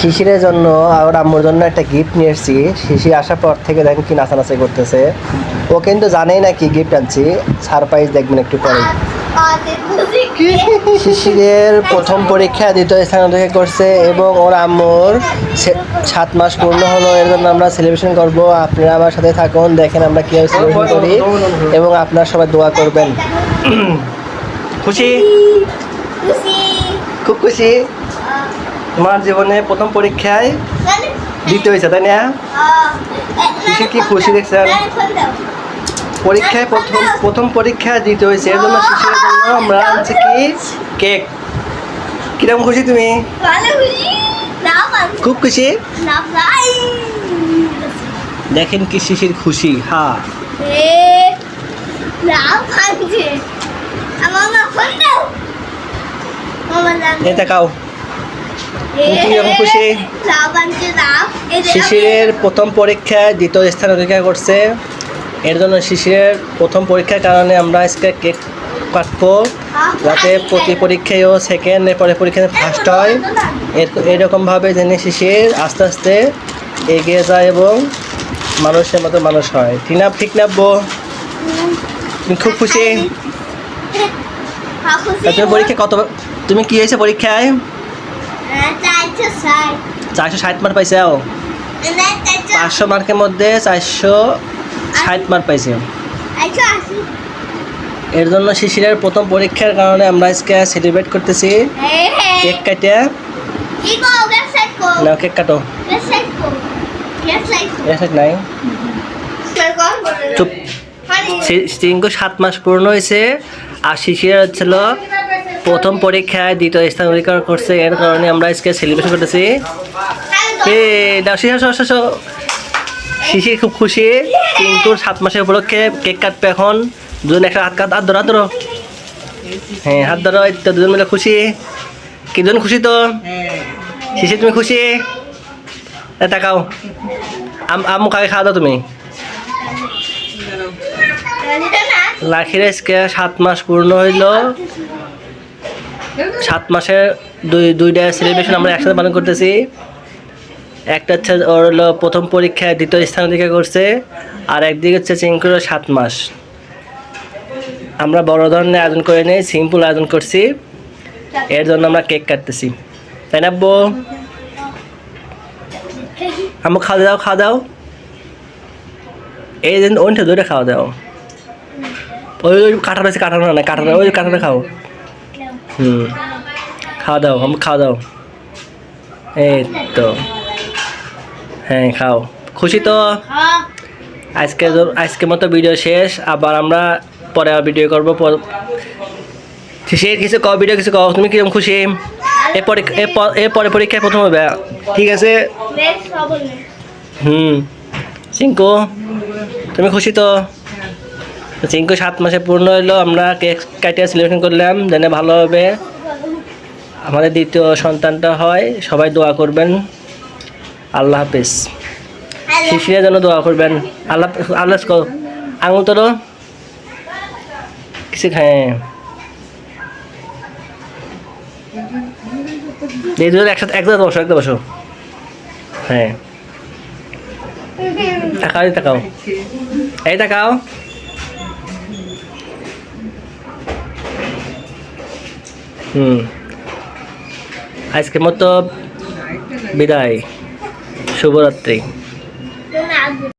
শিশিরের জন্য আর আম্মুর জন্য একটা গিফট নিয়ে এসেছি। শিশির আসার পর থেকে দেখেন কি নাচানাচি করতেছে। ও কিন্তু জানেই না কি গিফট আনছি। সারপ্রাইজ দেখবেন একটু পরে। শিশিরের প্রথম পরীক্ষা দ্বিতীয় স্থান অধিকার করছে এবং ওর আম্মুর সাত মাস পূর্ণ হলো। এর জন্য আমরা সেলিব্রেশন করব। আপনারা আমার সাথে থাকুন। দেখেন আমরা কীভাবে সেলিব্রেশন করি। এবং আপনারা সবাই দোয়া করবেন। খুশি। খুব খুশি? তোমার জীবনে প্রথম পরীক্ষায় দিতে হয়েছে তাই না? শিশির কি খুশি দেখছেন? পরীক্ষায় প্রথম প্রথম পরীক্ষা দিতে হয়েছে এর জন্য শিশিরের জন্য আমরা আনছি কি? কেক। কীরকম খুশি তুমি? খুব খুশি? দেখেন কি শিশির খুশি হ্যাঁ এই দেখাও। খুশি? শিশিরের প্রথম পরীক্ষায় দ্বিতীয় স্থান অধিকার করছে। এর জন্য শিশিরের প্রথম পরীক্ষার কারণে আমরা আজকে কেক কাটবো। যাতে প্রতি পরীক্ষায় ও সেকেন্ড এরপরে পরীক্ষায় ফার্স্ট হয়। এর এরকমভাবে যেন শিশির আস্তে আস্তে এগিয়ে যায় এবং মানুষের মতো মানুষ হয়। ঠিক না ঠিক না তুমি খুব খুশি? তা তুমি পরীক্ষা কত তুমি কি হয়েছে পরীক্ষায়? চারশো ষাট মার্ক পাইছে পাঁচশো মার্কের মধ্যে চারশো ষাট মার্ক পাইছে। এর জন্য শিশিরের প্রথম পরীক্ষার কারণে আমরা আজকে সেলিব্রেট করতেছি কেক কাটে। না কেক কাটো। নাই। চুপ। সাত মাস পূর্ণ হয়েছে, আর শিশির হচ্ছিল প্রথম পরীক্ষায় দ্বিতীয় স্থান অধিকার করছে, এর কারণে আমরা আজকে সেলিব্রেশন করতেছি। শিশির খুব খুশি, কিন্তু সাত মাসের উপলক্ষে কেক কাটবে এখন। দুজন একটা হাত কাট, হাত ধরো হাত ধরো। হ্যাঁ হাত ধরো তো দুজন মিলে খুশি। কি, দুজন খুশি তো? শিশির তুমি খুশি? তাকাও। আম কাকে খাওয়া দাও তুমি? লাখির আজকে সাত মাস পূর্ণ হইল। সাত মাসের দুই, দুইটা সেলিব্রেশন আমরা একসাথে পালন করতেছি। একটা হচ্ছে ওর হলো প্রথম পরীক্ষায় দ্বিতীয় স্থান অধিকার করছে, আর একদিকে হচ্ছে চিঙ্কুর সাত মাস। আমরা বড় ধরনের আয়োজন করে নিই সিম্পল আয়োজন করছি। এর জন্য আমরা কেক কাটতেছি। তাই না আব্বু? আম্মু, খাওয়া দাও খাওয়া দাও। এই দিন ওইটা দুইটা খাওয়া দাও। ওই ওই কাঁটা রয়েছে কাঁটানো না কাঁটানো ওই কাঁটানো খাও। হুম। খাওয়া দাও আমি খাওয়া দাও। এই তো। হ্যাঁ খাও। খুশি তো? আজকে তো- আজকের মতো ভিডিও শেষ। আবার আমরা পরে ভিডিও করব। পর- সে কিছু কও ভিডিও কিছু কও। তুমি কীরকম খুশি? এরপরে এরপর এরপরে পরীক্ষায় প্রথম হবে। ঠিক আছে? হুম। চিঙ্কু তুমি খুশি তো? চিঙ্কু সাত মাসে পূর্ণ হলো আমরা কেক কাটিয়ে সেলিব্রেশন করলাম যেন ভালো হবে। আমাদের দ্বিতীয় সন্তানটা হয় সবাই দোয়া করবেন। আল্লাহ হাফিজ। শিশিরের যেন দোয়া করবেন। আল্লাহ আল্লাহ আঙুল তোলো। কিছু হ্যাঁ এই দুজন একসাথে একসাথে বসো একদম বসো। হ্যাঁ। তাকাও এই তাকাও এই তাকাও হুম। আজকের মতো বিদায়। শুভরাত্রি।